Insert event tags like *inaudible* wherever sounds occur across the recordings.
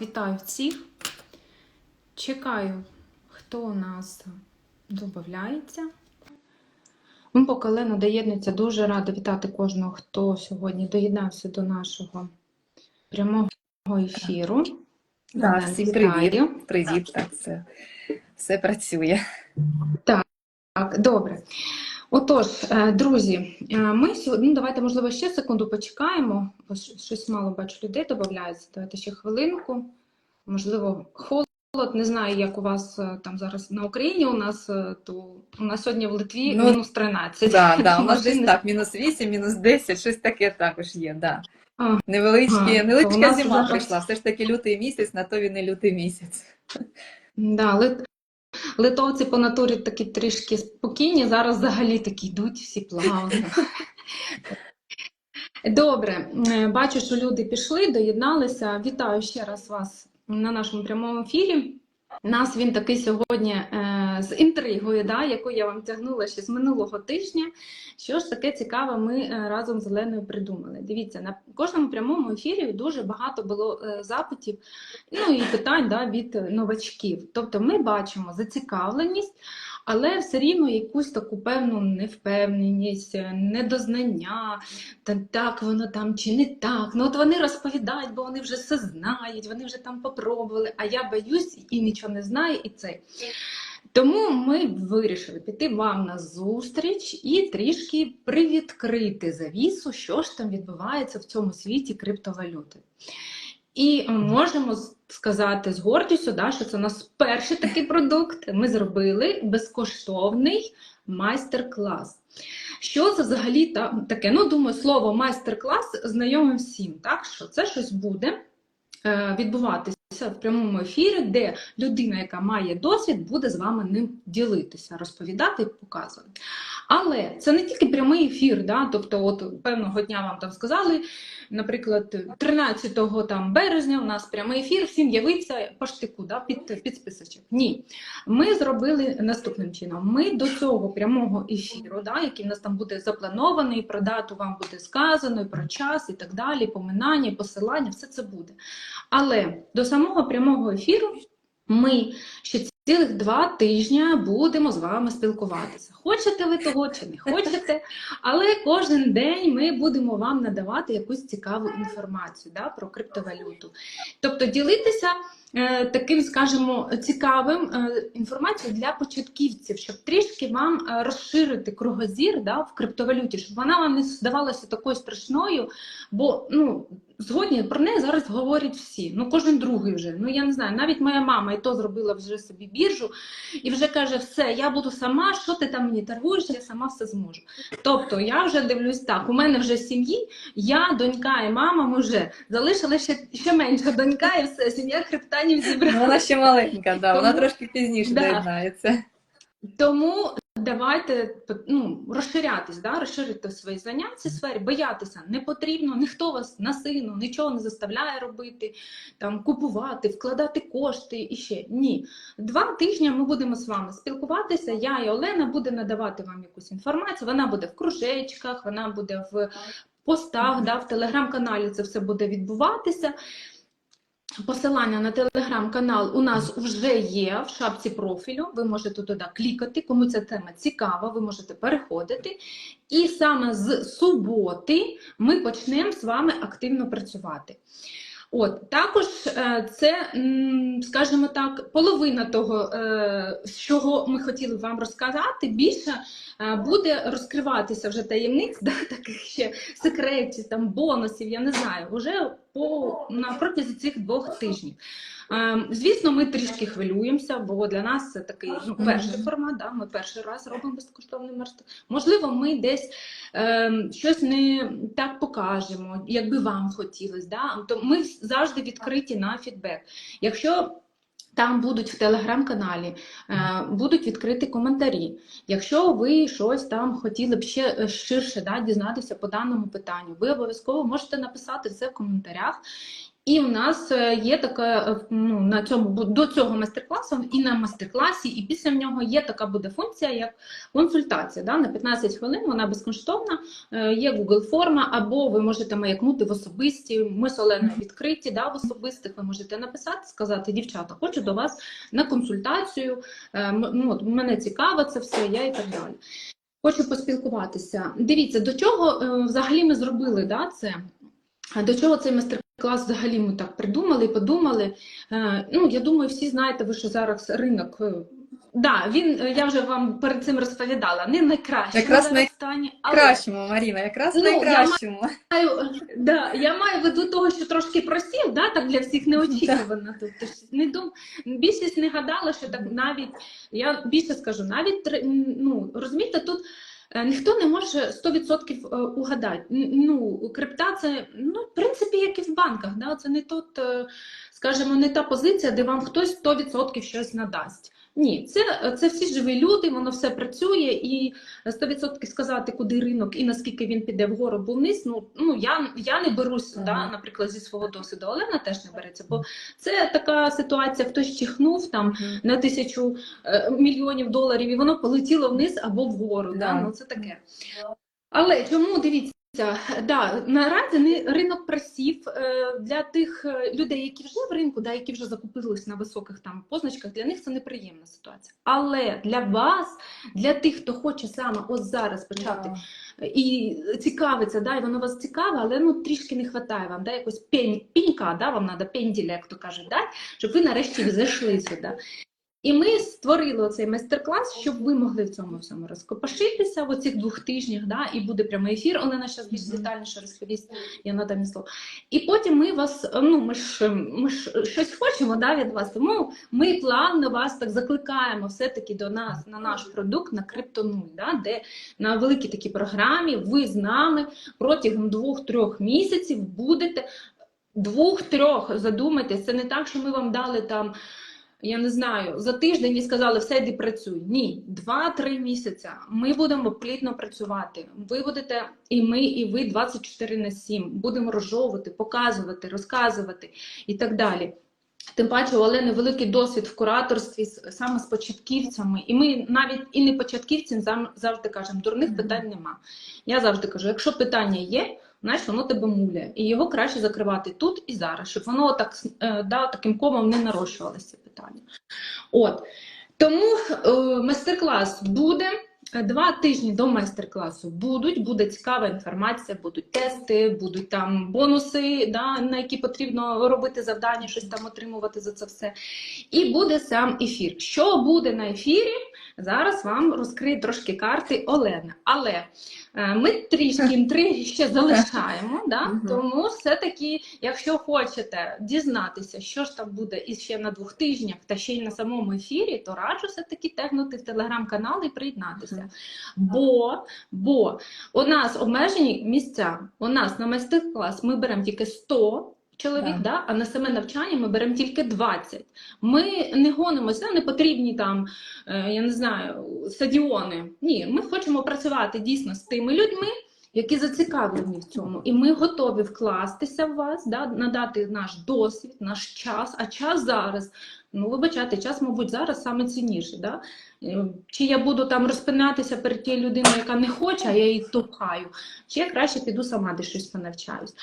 Вітаю всіх. Чекаю, хто у нас додається. Ну, поки Лена доєднується, дуже рада вітати кожного, хто сьогодні доєднався до нашого прямого ефіру. Да, всім привіт. Привіт, так, все, все працює. Так, добре. Отож, е, друзі, е, ми сьогодні, ну, давайте, можливо, ще секунду почекаємо, бо щось мало бачу людей додається. Давайте ще хвилинку. Можливо, холод. Не знаю, як у вас е, там зараз на Україні. У нас то у нас сьогодні в Литві Ну, мінус 13. Да, да, у нас десь так, мінус 8, мінус 10, щось таке також є. Да. Ага, Невеличкі, у невеличка зима зараз- прийшла. Все ж таки лютий місяць, на то він і лютий місяць. Да, лит... Литовці по натурі такі трішки спокійні, зараз взагалі такі йдуть всі плавно. *laughs* Добре, е, бачу, що люди пішли, доєдналися. Вітаю ще раз вас на нашому прямому ефірі. Нас він такий сьогодні е, з інтригою, да, яку я вам тягнула ще з минулого тижня. Що ж таке цікаве, ми е, разом з Оленою придумали. Дивіться, на кожному прямому ефірі дуже багато було е, запитів ну і питань да, від новачків. Тобто ми бачимо зацікавленість, але все рівно якусь таку певну невпевненість, е, недознання, та так воно там чи не так. Ну от вони розповідають, бо вони вже все знають, вони вже там попробували, а я боюсь і нічого не знаю, і це. Тому ми вирішили піти вам на зустріч і трішки привідкрити завісу, що ж там відбувається в цьому світі криптовалюти. І можемо сказати з гордістю, да, що це у нас перший такий *laughs* продукт. Ми зробили безкоштовний майстер-клас. Що це взагалі та- таке? Ну, думаю, слово майстер-клас знайоме всім, так? Що це щось буде е, відбуватися в прямому ефірі, де людина, яка має досвід, буде з вами ним ділитися, розповідати і показувати. Але це не тільки прямий ефір, да? тобто, от певного дня вам там сказали, наприклад, 13 там, березня у нас прямий ефір, всім явиться по да? під, під списочок. Ні. Ми зробили наступним чином. Ми до цього прямого ефіру, да, який в нас там буде запланований, про дату вам буде сказано, і про час і так далі, поминання, посилання, все це буде. Але до самого прямого ефіру ми ще цілих два тижні будемо з вами спілкуватися. Хочете ви того чи не хочете, але кожен день ми будемо вам надавати якусь цікаву інформацію да, про криптовалюту. Тобто ділитися е, таким, скажімо, цікавим е, інформацією для початківців, щоб трішки вам е, розширити кругозір да, в криптовалюті, щоб вона вам не здавалася такою страшною, бо ну. Згодні про неї зараз говорять всі. Ну кожен другий вже. Ну я не знаю, навіть моя мама і то зробила вже собі біржу і вже каже: все, я буду сама, що ти там мені торгуєш, я сама все зможу. Тобто я вже дивлюсь так, у мене вже сім'ї, я, донька і мама, ми вже залишили ще, ще менша донька, і все, сім'я хребтанів зібрала. вона ще маленька, да, вона трошки пізніше Да. доєднається. Тому давайте ну, розширятись, да? розширити свої знання в цій сфері, боятися не потрібно, ніхто вас насильно нічого не заставляє робити, там, купувати, вкладати кошти і ще. Ні. Два тижні ми будемо з вами спілкуватися. Я і Олена буде надавати вам якусь інформацію. Вона буде в кружечках, вона буде в постах, да, в телеграм-каналі це все буде відбуватися. Посилання на телеграм-канал у нас вже є в шапці профілю. Ви можете туди клікати, кому ця тема цікава, ви можете переходити. І саме з суботи ми почнемо з вами активно працювати. От також е, це, скажімо так, половина того, е, з чого ми хотіли вам розказати. Більше е, буде розкриватися вже таємниць, *laughs* да, таких ще секретів, там бонусів, я не знаю, вже по на протязі цих двох тижнів. Е, Звісно, ми трішки хвилюємося, бо для нас це такий ну, перший формат. Да, ми перший раз робимо безкоштовний маршрут. Можливо, ми десь е, щось не так покажемо, як би вам хотілося. Да? То ми завжди відкриті на фідбек. Якщо там будуть в телеграм-каналі, е, будуть відкриті коментарі. Якщо ви щось там хотіли б ще е, ширше да, дізнатися по даному питанню, ви обов'язково можете написати це в коментарях. І у нас е, є така е, ну, на цьому до цього майстер-класу і на майстер-класі, і після нього є така буде функція, як консультація. Да? На 15 хвилин вона безкоштовна. Е, Є Google форма, або ви можете маякнути в особисті. Ми з Оленою відкриті да, в особистих. Ви можете написати, сказати, дівчата, хочу до вас на консультацію. Ну, от, мене цікаво це все, я і так далі. Хочу поспілкуватися. Дивіться, до чого взагалі ми зробили да, це? До чого цей майстер-клас взагалі ми так придумали, подумали. Е, Ну, я думаю, всі знаєте, ви що зараз ринок. е, Да, він, е, я вже вам перед цим розповідала, не найкращий Якраз зараз стані, але Кращому, Маріна, якраз Ну, я маю, да, я маю в виду того, що трошки просів, да, так для всіх неочікувано. Тобто, не дум... більшість не гадала, що так навіть, я більше скажу, навіть ну, розумієте, тут ніхто не може 100% е, угадати. Ну, крипта це, ну, в принципі, як і в банках, да, це не тот, е, скажімо, не та позиція, де вам хтось 100% щось надасть. Ні, це, це всі живі люди, воно все працює, і 100% сказати, куди ринок і наскільки він піде вгору або вниз. Ну, ну я, я не берусь, да, наприклад, зі свого досвіду. Олена теж не береться, бо це така ситуація, хтось чихнув там на тисячу е, мільйонів доларів, і воно полетіло вниз або вгору. Да. Да. Ну, це таке. Але чому дивіться? Да, наразі ринок просів е, для тих е, людей, які вже в ринку, да, які вже закупились на високих там позначках, для них це неприємна ситуація. Але для вас, для тих, хто хоче саме ось зараз почати Да. і цікавиться, да, і воно вас цікаве, але ну трішки не вистачає вам, да, якось пень, пенька, да, вам треба пенділя, як то кажуть, да, щоб ви нарешті зайшли сюди. І ми створили оцей майстер-клас, щоб ви могли в цьому всьому розкопашитися в оцих двох тижнях, да, і буде прямий ефір. Олена зараз більш детальніше розповість, я надам слово. І потім ми вас, ну ми ж ми ж щось хочемо да, від вас, тому ми плавно вас так закликаємо все-таки до нас на наш продукт на криптонуль, да, де на великій такій програмі ви з нами протягом двох-трьох місяців будете двох-трьох задумайтесь. Це не так, що ми вам дали там. Я не знаю, за тиждень і сказали, все, йди працюй. Ні, два-три місяці. Ми будемо плідно працювати. Ви будете, і ми, і ви 24 на 7. Будемо розжовувати, показувати, розказувати і так далі. Тим паче, у Олени великий досвід в кураторстві саме з початківцями. І ми навіть і не початківці зам- завжди кажемо, дурних питань нема. Я завжди кажу, якщо питання є, знаєш, воно тебе муляє. І його краще закривати тут і зараз, щоб воно так, е, да, таким комом не нарощувалося питання. От. Тому е, майстер-клас буде. Два тижні до майстер-класу будуть, буде цікава інформація, будуть тести, будуть там бонуси, да, на які потрібно робити завдання, щось там отримувати за це все. І буде сам ефір. Що буде на ефірі? Зараз вам розкриє трошки карти Олена. Але ми трішки *laughs* інтриги ще залишаємо, да? Тому все-таки, якщо хочете дізнатися, що ж там буде і ще на двох тижнях, та ще й на самому ефірі, то раджу все-таки тегнути в телеграм-канал і приєднатися. Бо, бо у нас обмежені місця. У нас на майстер-клас ми беремо тільки 100 чоловік, Так. да? а на саме навчання ми беремо тільки 20. Ми не гонимося, не потрібні там, е, я не знаю, стадіони. Ні, ми хочемо працювати дійсно з тими людьми, які зацікавлені в цьому. І ми готові вкластися в вас, да? надати наш досвід, наш час, а час зараз. Ну, вибачайте, час, мабуть, зараз саме цінніше. Да? Е, Чи я буду там розпинатися перед тією людиною, яка не хоче, а я її товхаю, чи я краще піду сама десь щось понавчаюсь.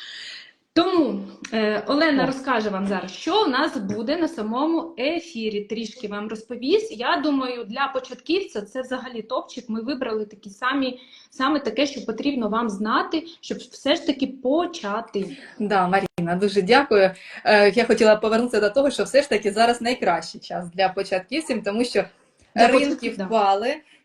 Тому е, Олена розкаже вам зараз, що у нас буде на самому ефірі. Трішки вам розповість. Я думаю, для початківця це взагалі топчик. Ми вибрали такі самі, саме таке, що потрібно вам знати, щоб все ж таки почати. Да, Маріна, дуже дякую. Е, Я хотіла повернутися до того, що все ж таки зараз найкращий час для початківців, тому що Для ринки початків, да.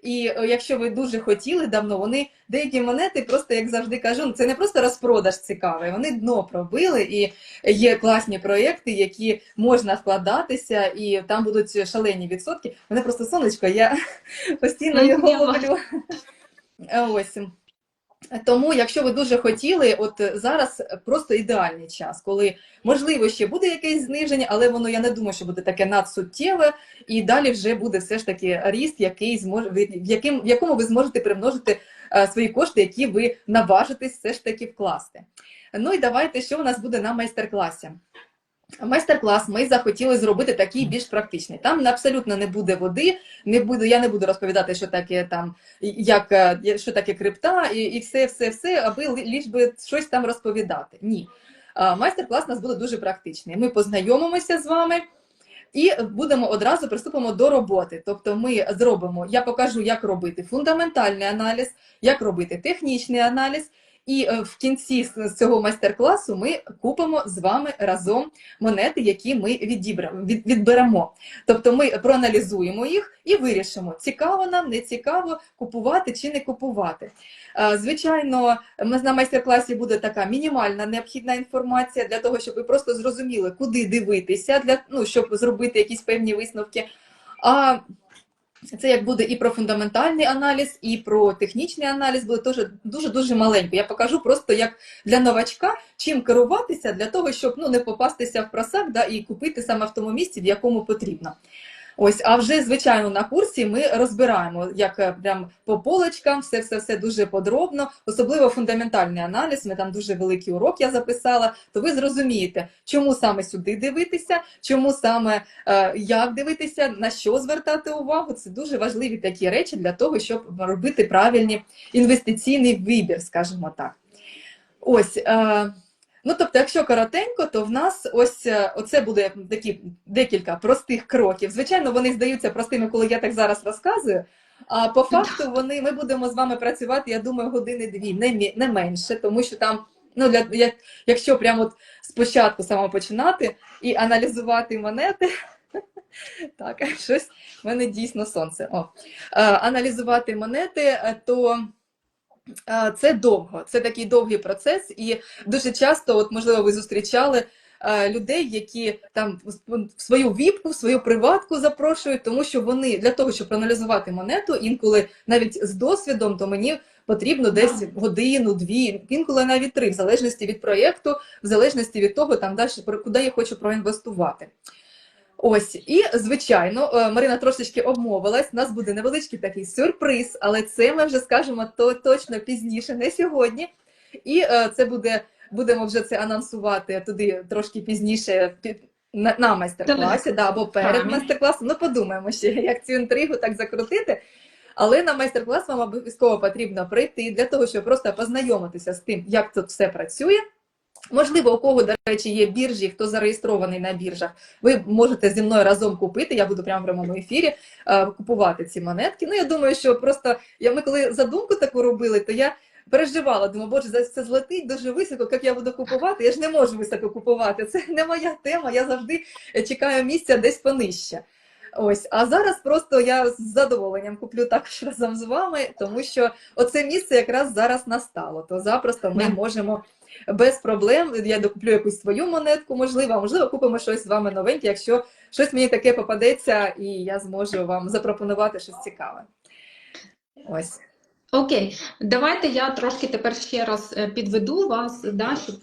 І е, якщо ви дуже хотіли давно, вони деякі монети, просто як завжди кажу, ну, це не просто розпродаж цікавий, вони дно пробили, і є класні проекти, які можна вкладатися, і там будуть шалені відсотки. Мене просто сонечко, я *laughs* постійно Ну, його ловлю. Ось. Тому, якщо ви дуже хотіли, от зараз просто ідеальний час, коли можливо ще буде якесь зниження, але воно я не думаю, що буде таке надсуттєве, і далі вже буде все ж таки ріст, який зможе в яким в якому ви зможете примножити е, свої кошти, які ви наважитесь все ж таки вкласти. Ну і давайте, що у нас буде на майстер-класі. Майстер-клас ми захотіли зробити такий більш практичний. Там абсолютно не буде води, не буду, я не буду розповідати, що таке там, як, е, що таке крипта, і, і все, все, все, аби ліж би щось там розповідати. Ні. Майстер-клас у нас буде дуже практичний. Ми познайомимося з вами і будемо одразу приступимо до роботи. Тобто, ми зробимо, я покажу, як робити фундаментальний аналіз, як робити технічний аналіз. І е, в кінці цього майстер-класу ми купимо з вами разом монети, які ми від, відберемо. Тобто ми проаналізуємо їх і вирішимо, цікаво нам, не цікаво, купувати чи не купувати. Е, Звичайно, на майстер-класі буде така мінімальна необхідна інформація для того, щоб ви просто зрозуміли, куди дивитися, для, ну, щоб зробити якісь певні висновки. А це як буде і про фундаментальний аналіз, і про технічний аналіз буде теж дуже-дуже маленько. Я покажу просто як для новачка, чим керуватися для того, щоб ну, не попастися в просак да, і купити саме в тому місці, в якому потрібно. Ось, а вже звичайно на курсі ми розбираємо як е, прям по полочкам, все, все, все дуже подробно, особливо фундаментальний аналіз. Ми там дуже великий урок я записала. То ви зрозумієте, чому саме сюди дивитися, чому саме е, як дивитися, на що звертати увагу. Це дуже важливі такі речі для того, щоб робити правильний інвестиційний вибір, скажімо так. Ось. Ну, тобто, якщо коротенько, то в нас ось е, оце буде такі декілька простих кроків. Звичайно, вони здаються простими, коли я так зараз розказую. А по факту вони ми будемо з вами працювати, я думаю, години-дві, не, не менше, тому що там, ну для як, якщо прямо от спочатку саме починати і аналізувати монети. *laughs* Так, щось в мене дійсно сонце. О. Е, аналізувати монети, е, то це довго, це такий довгий процес, і дуже часто, от можливо, ви зустрічали людей, які там в свою віпку, в свою приватку запрошують, тому що вони для того, щоб проаналізувати монету, інколи навіть з досвідом, то мені потрібно десь годину, дві, інколи навіть три, в залежності від проєкту, в залежності від того, там далі куди я хочу проінвестувати. Ось, і звичайно, е, Марина трошечки обмовилась. У нас буде невеличкий такий сюрприз, але це ми вже скажемо то точно пізніше, не сьогодні. І е, це буде, будемо вже це анонсувати туди трошки пізніше на, на майстер-класі, да, або перед майстер-класом. Ну, подумаємо ще, як цю інтригу так закрутити. Але на майстер-клас вам обов'язково потрібно прийти для того, щоб просто познайомитися з тим, як тут все працює. Можливо, у кого, до речі, є біржі, хто зареєстрований на біржах, ви можете зі мною разом купити. Я буду прямо в прямому ефірі е, купувати ці монетки. Ну, я думаю, що просто я, ми коли задумку таку робили, то я переживала. Думаю, боже, за- це злетить дуже високо, як я буду купувати. Я ж не можу високо купувати. Це не моя тема. Я завжди е, чекаю місця десь понижче. Ось, а зараз просто я з задоволенням куплю також разом з вами, тому що оце місце якраз зараз настало. То запросто ми можемо без проблем. Я докуплю якусь свою монетку, можливо, можливо, купимо щось з вами новеньке, якщо щось мені таке попадеться, і я зможу вам запропонувати щось цікаве. Ось. Окей, давайте я трошки тепер ще раз е, підведу вас, да, щоб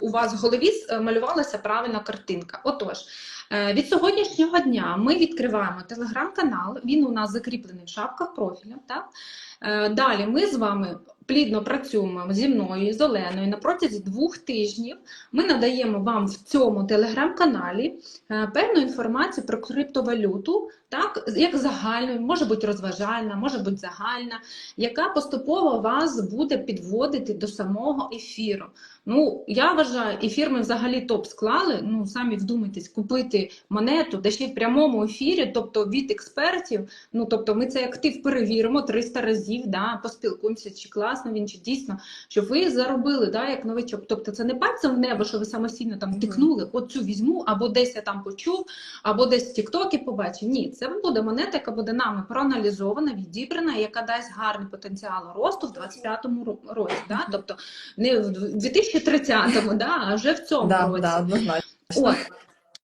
у, вас в голові е, малювалася правильна картинка. Отож, е, від сьогоднішнього дня ми відкриваємо телеграм-канал, він у нас закріплений в шапках профіля. Так? Е, Далі ми з вами плідно працюємо зі мною з Оленою на протязі двох тижнів. Ми надаємо вам в цьому телеграм-каналі певну інформацію про криптовалюту, так, як загальну, може бути розважальна, може бути загальна яка поступово вас буде підводити до самого ефіру. Ну, я вважаю, ефір ми взагалі топ склали. Ну, самі вдумайтесь, купити монету, де ще в прямому ефірі, тобто від експертів. Ну, тобто, ми цей актив перевіримо 300 разів, да, поспілкуємося, чи класно він, чи дійсно, щоб ви заробили, да, як новичок. Тобто, це не пальцем в небо, що ви самостійно там тикнули, от цю візьму, або десь я там почув, або десь в Тіктокі побачив. Ні, це буде монета, яка буде нами проаналізована, відібрана, яка дасть гарний потенціал росту в 25-му році. Да? Тобто не в 2030-му, да, а вже в цьому Да, році. да, однозначно. От.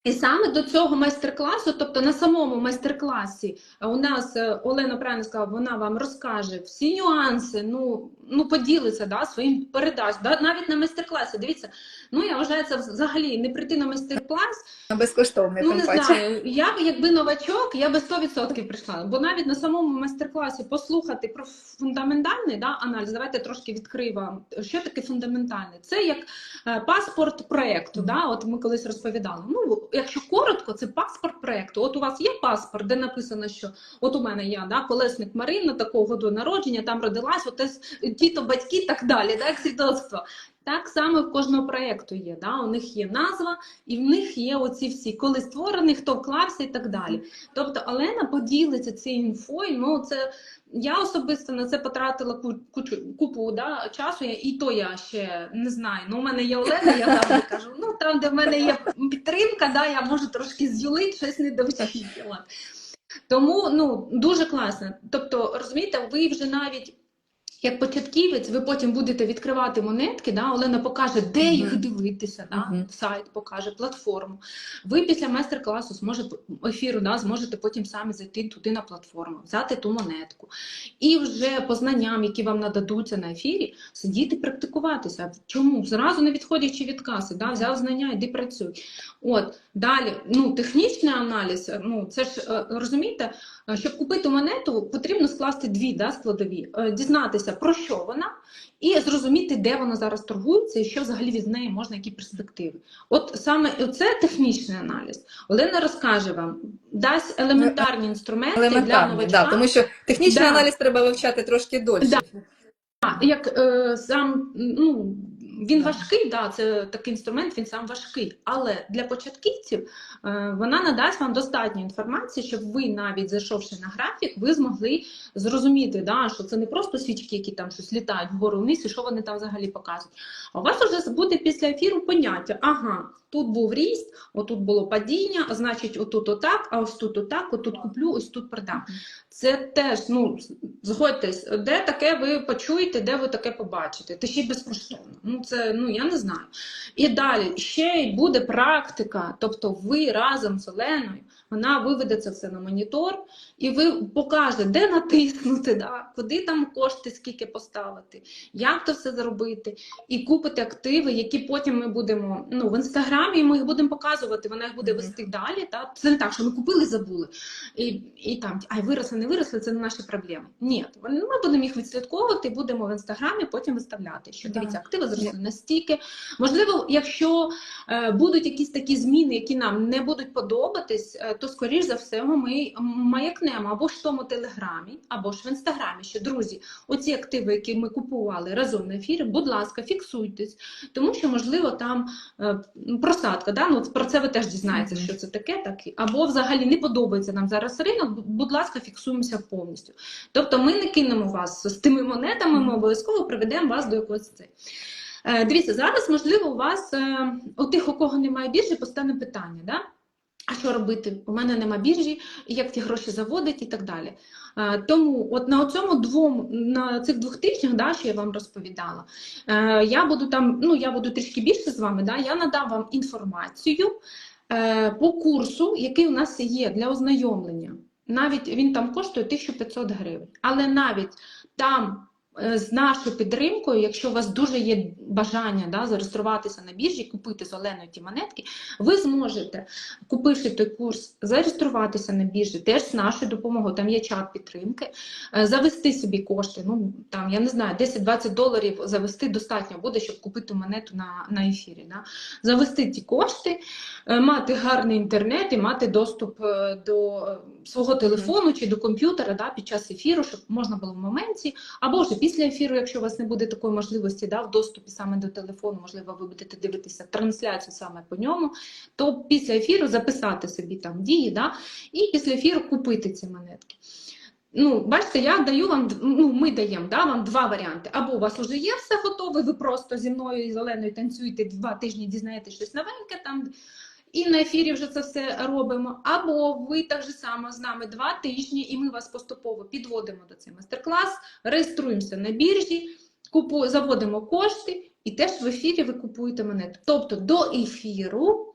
І саме до цього майстер-класу, тобто на самому майстер-класі, е, у нас е, Олена правильно сказала, вона вам розкаже всі нюанси, ну, ну поділиться да, своїм передач, да, навіть на майстер-класі. Дивіться, ну я вважаю, це взагалі не прийти на майстер-клас, Безкоштовний, Ну, не знаю. Я б якби новачок, я би 100% прийшла. Бо навіть на самому майстер-класі послухати про фундаментальний да, аналіз, давайте трошки відкрию вам, що таке фундаментальний. Це як е, паспорт проєкту. Да? От ми колись розповідали. Ну, якщо коротко, це паспорт проекту. От у вас є паспорт, де написано, що от у мене я, да, колесник Марина, такого до народження, там родилась, от тіто, батьки так далі, да, як свідоцтво. Так само в кожного проєкту є. Да? У них є назва, і в них є оці всі, коли створений, хто вклався і так далі. Тобто Олена поділиться цією інфою. Ну, це я особисто на це потратила купу да, часу, і то я ще не знаю. Ну, у мене є Олена, я завжди кажу, ну там, де в мене є підтримка, да, я можу трошки з'юлити, щось не довчила. Тому ну, дуже класно. Тобто, розумієте, ви вже навіть. Як початківець, ви потім будете відкривати монетки, да? Олена покаже, де Мгм. їх дивитися, да? Мгм. сайт покаже, платформу. Ви після майстер-класу зможете ефіру, да, зможете потім самі зайти туди на платформу, взяти ту монетку. І вже по знанням, які вам нададуться на ефірі, сидіти практикуватися. Чому? Зразу не відходячи від каси, да? взяв знання, іди працюй. От далі, ну, технічний аналіз, ну це ж е, розумієте, е, щоб купити монету, потрібно скласти дві да, складові, Е, дізнатися про що вона, і зрозуміти, де вона зараз торгується, і що взагалі від неї можна, які перспективи. От саме це технічний аналіз. Олена розкаже вам, дасть елементарні інструменти для Елементарний, новачка. да, тому що технічний Да. аналіз треба вивчати трошки дольше. Да. Як е, сам ну він важкий, да, це такий інструмент, він сам важкий. Але для початківців е, вона надасть вам достатньо інформації, щоб ви, навіть зайшовши на графік, ви змогли зрозуміти, да, що це не просто свічки, які там щось літають вгору вниз, і що вони там взагалі показують. А у вас вже буде після ефіру поняття: ага, тут був ріст, отут було падіння, а значить, отут отак, а ось тут отак, отут куплю, ось тут продам. Це теж, ну, згодьтесь, де таке ви почуєте, де ви таке побачите. Та ще й безкоштовно. Ну, це, ну, я не знаю. І далі ще й буде практика, тобто ви разом з Оленою, вона виведе це все на монітор, і ви покажете, де натиснути, да, куди там кошти, скільки поставити, як то все зробити, і купити активи, які потім ми будемо ну, в інстаграмі, ми їх будемо показувати, вона їх буде вести далі. Та? Це не так, що ми купили, забули. І, і там, ай, виросли, не виросли, це не наші проблеми. Ні, ми будемо їх відслідковувати, будемо в інстаграмі потім виставляти. Що дивіться, активи зросли настільки. Можливо, якщо е, будуть якісь такі зміни, які нам не будуть подобатись, е, то скоріш за все ми маякнемо або ж в тому телеграмі, або ж в інстаграмі. Що друзі, оці активи, які ми купували разом на ефірі, будь ласка, фіксуйтесь, тому що можливо там е, просадка. Да? Ну, про це ви теж дізнаєтеся, що це таке, так або взагалі не подобається нам зараз ринок. Будь ласка, фіксуємося повністю. Тобто, ми не кинемо вас з тими монетами, ми обов'язково приведемо вас до якогось це. Е, Дивіться, зараз можливо у вас е, у тих, у кого немає біржі, постане питання. Да? А що робити? У мене нема біржі, як ті гроші заводить і так далі. Е, Тому от на цьому двом на цих двох тижнях, да, що я вам розповідала, я буду там, ну я буду трішки більше з вами. Да, я надам вам інформацію по курсу, який у нас є для ознайомлення. Навіть він там коштує 1500 гривень, але навіть там. Е, З нашою підтримкою, якщо у вас дуже є бажання да, зареєструватися на біржі, купити з Оленою ті монетки, ви зможете, купивши той курс, зареєструватися на біржі, теж з нашою допомогою, там є чат підтримки, е, завести собі кошти. Ну там я не знаю, 10-20 доларів завести достатньо буде, щоб купити монету на, на ефірі. Да? Завести ті кошти, е, мати гарний інтернет і мати доступ до свого телефону чи до комп'ютера да, під час ефіру, щоб можна було в моменті, або вже після ефіру, якщо у вас не буде такої можливості да, в доступі саме до телефону, можливо, ви будете дивитися трансляцію саме по ньому, то після ефіру записати собі там дії, да, і після ефіру купити ці монетки. Ну, бачите, я даю вам, ну, ми даємо да, вам два варіанти. Або у вас вже є все готове, ви просто зі мною і з Оленою танцюєте два тижні, дізнаєтесь щось новеньке там, і на ефірі вже це все робимо. Або ви так же само з нами два тижні, і ми вас поступово підводимо до цей майстер-клас, реєструємося на біржі, купу, заводимо кошти, і теж в ефірі ви купуєте монети. Тобто до ефіру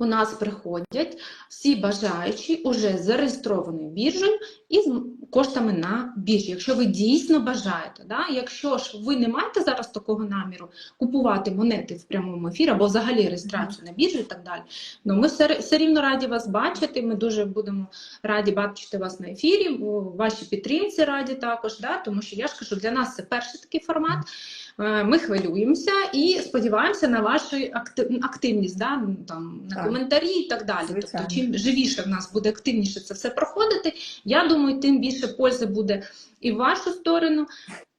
у нас приходять всі бажаючі уже зареєстрованою біржею і з коштами на біржі, якщо ви дійсно бажаєте. Да? Якщо ж ви не маєте зараз такого наміру купувати монети в прямому ефірі або взагалі реєстрацію на біржі і так далі, ну ми все, все рівно раді вас бачити. Ми дуже будемо раді бачити вас на ефірі. у Вашій підтримці раді також, да? тому що я ж кажу, для нас це перший такий формат. Е, Ми хвилюємося і сподіваємося на вашу актив- активність, да? ну, там, на. Коментарі і так далі. Звичайно. Тобто, чим живіше в нас буде активніше це все проходити, я думаю, тим більше пользи буде і в вашу сторону,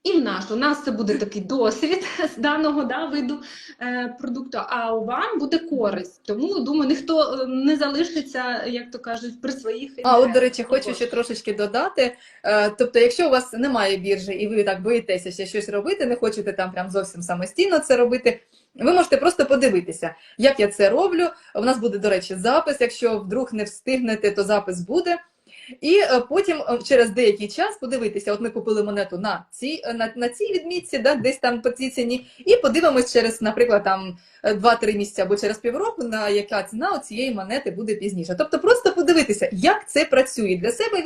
і в нашу. У нас це буде такий досвід *laughs* з даного да, виду е, продукту, а у вам буде користь. Тому думаю, ніхто е, не залишиться, як то кажуть, при своїх А от, до речі, хочу ще трошечки додати. Е, Тобто, якщо у вас немає біржі і ви так боїтеся ще щось робити, не хочете там прям зовсім самостійно це робити, ви можете просто подивитися, як я це роблю. У нас буде, до речі, запис. Якщо вдруг не встигнете, то запис буде. І е, потім е, через деякий час подивитися, от ми купили монету на цій, е, на, на цій відмітці, да, десь там по цій ціні, і подивимось через, наприклад, там е, 2-3 місяці або через півроку, на яка ціна у цієї монети буде пізніше. Тобто просто подивитися, як це працює, для себе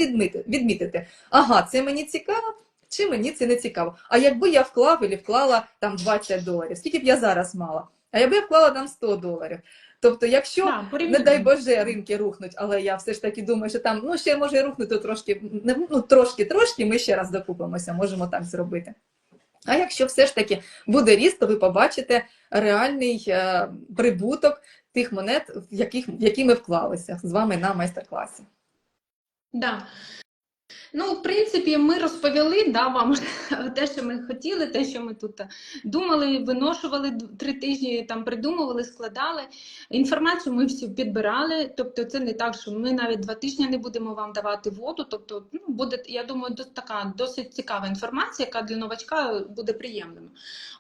відмітити. Ага, це мені цікаво, чи мені це не цікаво. А якби я вклав і вклала там 20 доларів, скільки б я зараз мала? А якби я вклала там 100 доларів. Тобто, якщо Да, не дай Боже, ринки рухнуть, але я все ж таки думаю, що там ну ще може рухнути трошки, ну трошки, трошки. Ми ще раз докупимося, можемо так зробити. А якщо все ж таки буде ріст, то ви побачите реальний е, прибуток тих монет, в яких в які ми вклалися з вами на майстер-класі. Да. Ну, в принципі, ми розповіли да, вам *laughs* те, що ми хотіли, те, що ми тут думали, виношували три тижні, там придумували, складали. Інформацію ми всю підбирали. Тобто, це не так, що ми навіть два тижні не будемо вам давати воду. Тобто, ну, буде, я думаю, така досить цікава інформація, яка для новачка буде приємною.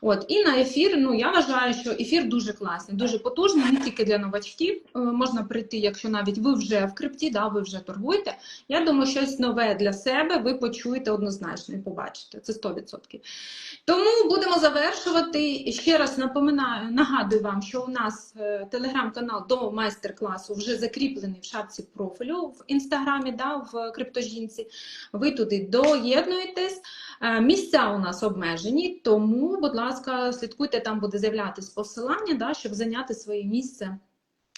От і на ефір. Ну я вважаю, що ефір дуже класний, дуже потужний, не тільки для новачків. Е, Можна прийти, якщо навіть ви вже в крипті, да, ви вже торгуєте. Я думаю, щось нове для себе ви почуєте однозначно і побачите. Це 100%. Тому будемо завершувати. Ще раз напоминаю, нагадую вам, що у нас е, телеграм-канал до майстер-класу вже закріплений в шапці профілю в інстаграмі, да, в криптожінці. Ви туди доєднуєтесь. Е, Місця у нас обмежені, тому, будь ласка, слідкуйте, там буде з'являтись посилання, да, щоб зайняти своє місце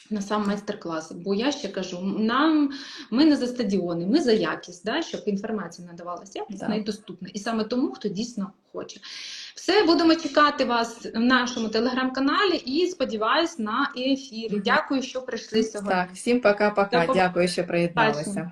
на сам майстер-клас. Бо я ще кажу, нам ми не за стадіони, ми за якість, да, щоб інформація надавалася якісна і доступна. І саме тому, хто дійсно хоче. Все, будемо чекати вас в нашому телеграм-каналі і сподіваюсь на ефірі. Дякую, що прийшли сьогодні. Так, всім пока-пока. Дякую, що приєдналися.